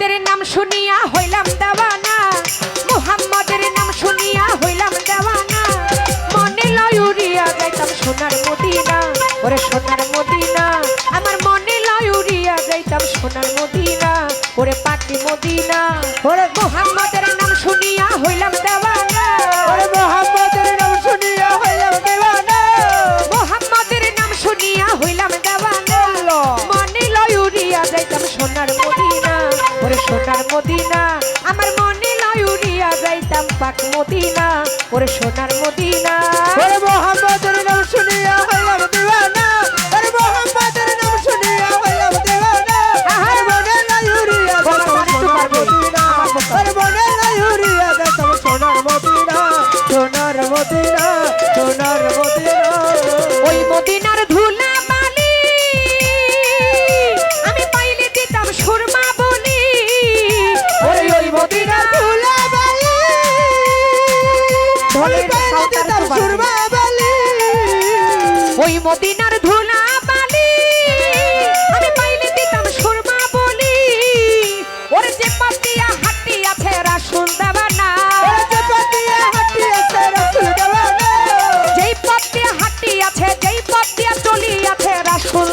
মুহাম্মাদের নাম শুনিয়া হইলাম দেওয়ানা। মোহাম্মদের নাম শুনিয়া হইলাম দেওয়ানা। মনে লয় উড়িয়া যাইতাম সোনার মদিনা। ওরে সোনার মদিনা, আমার মনে লয় উড়িয়া যাইতাম সোনার মদিনা। ওরে পাটি মদিনা, ওরে মুহাম্মাদের মদিনা, আমার মনে লয় উড়িয়া যাইতাম পাক মদিনা, ওরে সোনার মদিনা। ওরে মোহাম্মদের নাম শুনিয়া হইলাম দেওয়ানা। ওই মদিনার ধুলা বালি আমি পাইলে দিতাম সুরমা বলি। ওরে যে পাতিয়া হাটি আছে রাসুল দেবানা ওরে যে পাতিয়া হাঁটিয়েছে রাসূল দেওয়ানা যেই পাতিয়া হাটি যেই পাতিয়া চলি আছে রাসুল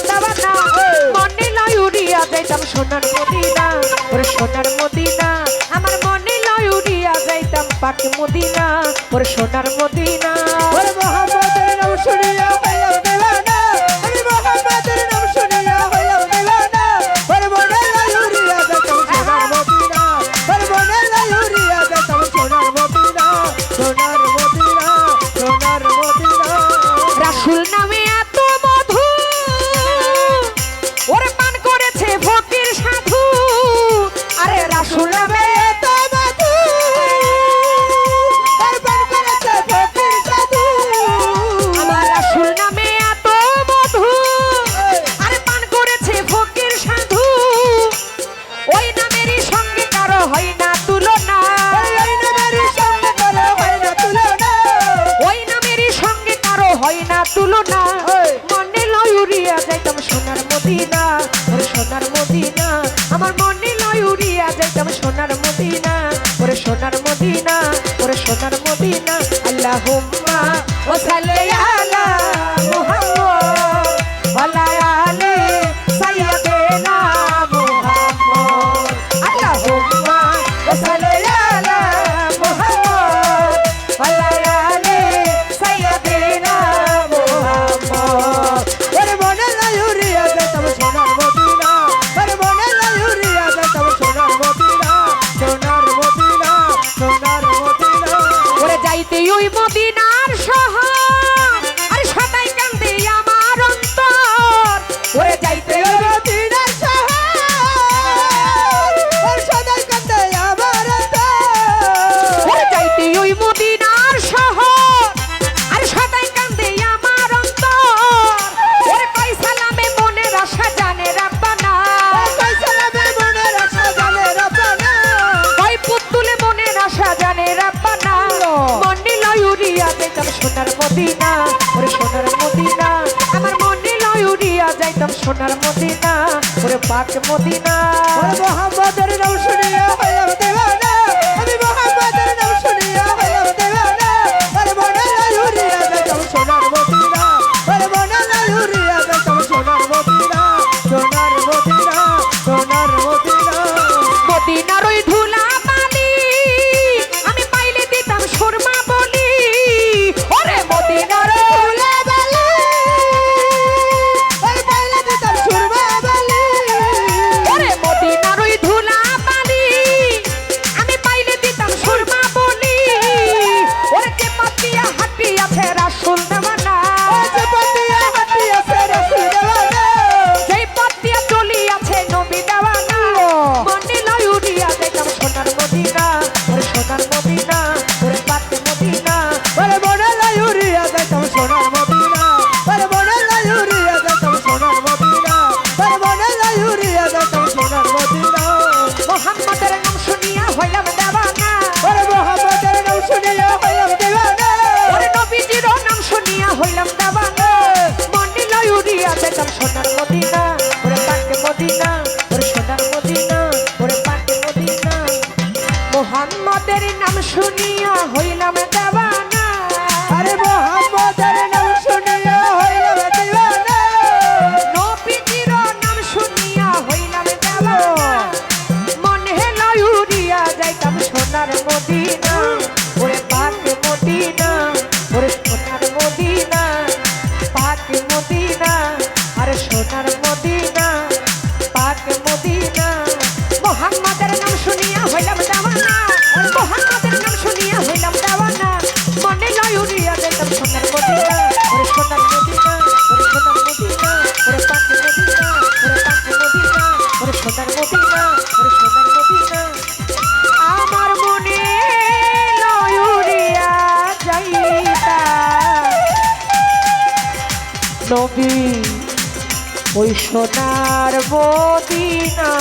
মনে লয় উড়িয়া যাইতাম সোনার মদিনা। ওরে সোনার মদিনা আমার মনে লয় উড়িয়া যাইতাম পাক মদিনা। ওরে সোনার মদিনা। ওরে মোহাম্মদের ওই। মনে লয় উড়িয়া যাইতাম সোনার মদিনা। ওরে সোনার মদিনা আমার মনে লয় উড়িয়া যাইতাম সোনার মদিনা। ওরে সোনার মদিনা ওরে সোনার মদিনা আল্লাহুম্মা ও সোনার মদিনা ওরে সোনার মদিনা আমার মনে লয় উড়িয়া যাইতাম সোনার মদিনা ওরে পাক মদিনা ওরে মোহাম্মদের নাম শুনিয়া হইলাম দেওয়ানা। আমি মোহাম্মদের নাম শুনিয়া হইলাম দেওয়ানা। ওরে মনে লাই উড়িয়া যাইতাম সোনার মদিনা। ওরে মনে লাই উড়িয়া যাইতাম সোনার মদিনা। সোনার মদিনা, সোনার মদিনা। মদিনার ওই 我。মোহাম্মদের নাম শুনিয়া হইলাম নবী ওই সোনার মদিনা